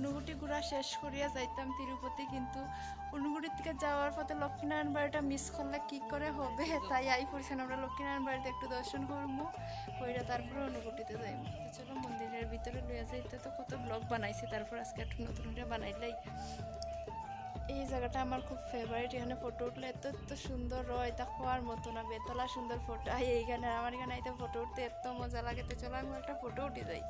অনুগুটি ঘোরা শেষ করিয়া যাইতাম তিরুপতি, কিন্তু অনুগুটির থেকে যাওয়ার পথে লক্ষ্মীনারায়ণ বাড়িটা মিস করলে কি করে হবে? তাই আই পড়ছেন, আমরা লক্ষ্মীনারায়ণ বাড়িতে একটু দর্শন করব ওইটা তারপরে অনুগুটিতে যাইব। চলো মন্দিরের ভিতরে লইয়া যাইতে তো কত ব্লগ বানাইছি, তারপর আজকে একটু নতুন করে বানাইলাই। এই জায়গাটা আমার খুব ফেভারিট এখানে ফটো উঠলে এত এত সুন্দর হয় তা খোয়ার মতো না, বেতলা সুন্দর ফটো আই, এইখানে আমার এখানে আইতে ফটো উঠতে এত মজা লাগে। তো চলো আমি একটা ফটো উঠে যাই।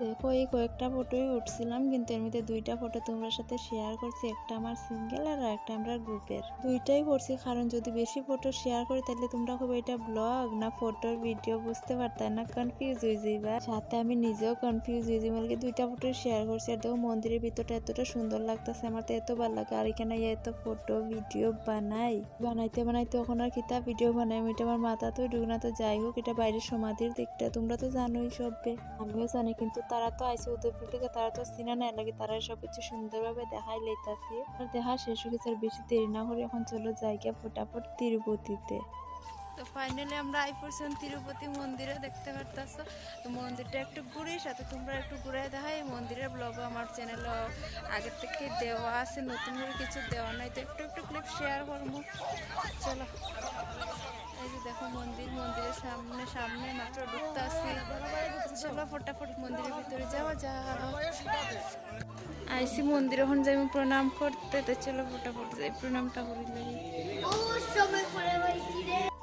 দেখো, এই কয়েকটা ফটোই উঠছিলাম, কিন্তু এর মধ্যে দুইটা ফটো তোমরা সাথে শেয়ার করছি, একটা আমার সিঙ্গেল আর একটা আমরা গ্রুপের দুইটাই করছি, কারণ যদি বেশি ফটো শেয়ার করি, তাহলে তোমরা খুব এটা ব্লগ না ফটোর ভিডিও বুঝতে পারতাম না কনফিউজ হয়ে যাইবা। সাথে আমি নিজেও কনফিউজ হয়ে যাই বলকে দুইটা ফটো শেয়ার করছি। আর দেখো, মন্দিরের ভিতরটা এতটা সুন্দর লাগতেছে, আমার তো এত ভালো লাগে। আর এখানে তো ফটো ভিডিও বানাই? বানাইতে বানাইতে এখন আর কিতা ভিডিও বানাই? এটা আমার মাথা তো ঢুক না তো যাই হোক, এটা বাইরের সমাধির দিকটা, তোমরা তো জানোই সবে। আমিও জানি, কিন্তু তারা তো আইসে উদয়পুর থেকে, তারা তো সিনা নেয় লাগে তারা সব কিছু সুন্দরভাবে দেখাই লইতাছি। আর দেখা শেষ হয়ে গেছে, আর বেশি দেরি না করে এখন চলো জায়গা ফটাফট তিরুপতিতে। তো ফাইনালি আমরা আই পড়ছিলাম তিরুপতি মন্দিরে দেখতে পারতাছ। তো মন্দিরটা একটু ঘুরি, সাথে তোমরা একটু ঘুরে দেখা এই মন্দিরের ব্লগও আমার চ্যানেল আগের থেকে দেওয়া আছে, নতুন করে কিছু দেওয়া নাই। তো একটু একটু ক্লিপ শেয়ার করব। চলো। এই যে দেখো মন্দির, মন্দিরের সামনে সামনে মাত্র ঢুকতে আসি চলো ফটাফট মন্দিরের ভিতরে যাওয়া যাক। আইসি মন্দির, এখন যাই আমি প্রণাম করতে। তো চলো ফটাফট যাই, প্রণামটা করি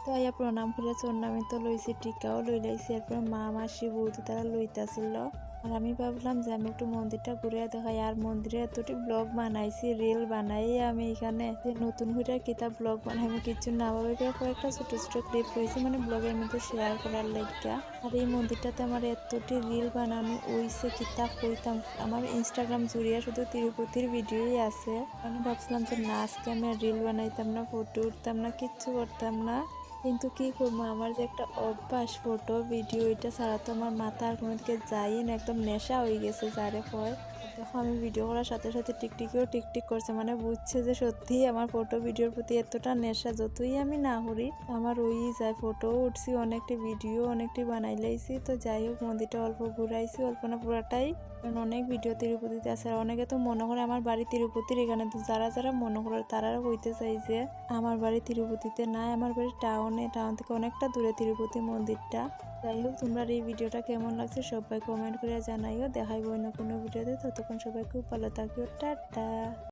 তো আয়া প্রণাম করে চন্নামি তো লইছি, টিকাও লই লাইছি এরপরে মা, মাসি, বৌদি তারা লইতাছিল। আর আমি ভাবলাম যে আমি একটু মন্দিরটা ঘুরে দেখাই। আর মন্দিরে এতটি ব্লগ বানাইছি রিল বানাই আমি এখানে। যে নতুন করে কিতাব ব্লগ বানাই আমি কিছু না ভাবে কয়েকটা ছোট ছোট ক্লিপ হয়েছে মানে ব্লগের মধ্যে শেয়ার করার লাগিয়া। আর এই মন্দিরটাতে আমার এতটি রিল বানানো হইছে কিতাব কইতাম। আমার ইনস্টাগ্রাম জুড়িয়া শুধু তিরুপতির ভিডিওই আছে। আমি ভাবছিলাম যে না, আজকে আমি রিল বানাইতাম না ফটো উঠতাম না, কিচ্ছু করতাম না। কিন্তু কি করব? আমার যে একটা অভ্যাস ফটো ভিডিও এটা ছাড়া তো আমার মাথা আর কোনো দিকে যাই না, একদম নেশা হয়ে গেছে যারে হয় দেখো, আমি ভিডিও করার সাথে সাথে টিকটিকিও টিকটিক করছে মানে বুঝছে যে সত্যিই আমার ফটো ভিডিওর প্রতি এতটা নেশা, যতই আমি না করি, আমার ওই যায় ফটো উঠছি, অনেকটি ভিডিও অনেকটি বানাই লাইছি তো যাই হোক মন্দিরটা অল্প ঘুরাইছি, অল্প না পুরাটাই। কারণ অনেক ভিডিও তিরুপতিতে আছে, আর অনেকে তো মনে করে আমার বাড়ি তিরুপতির এখানে। তো যারা যারা মনে করে তারা কইতে চাই যে, আমার বাড়ি তিরুপতিতে নাই, আমার বাড়ি টাউনে টাউন থেকে অনেকটা দূরে তিরুপতি মন্দিরটা। যাই হোক, তোমরা এই ভিডিওটা কেমন লাগছে সবাই কমেন্ট করে জানাইও। দেখাইব অন্য কোনো ভিডিওতে। ততক্ষণ সবাই খুব ভালো থাকিও। টাটা!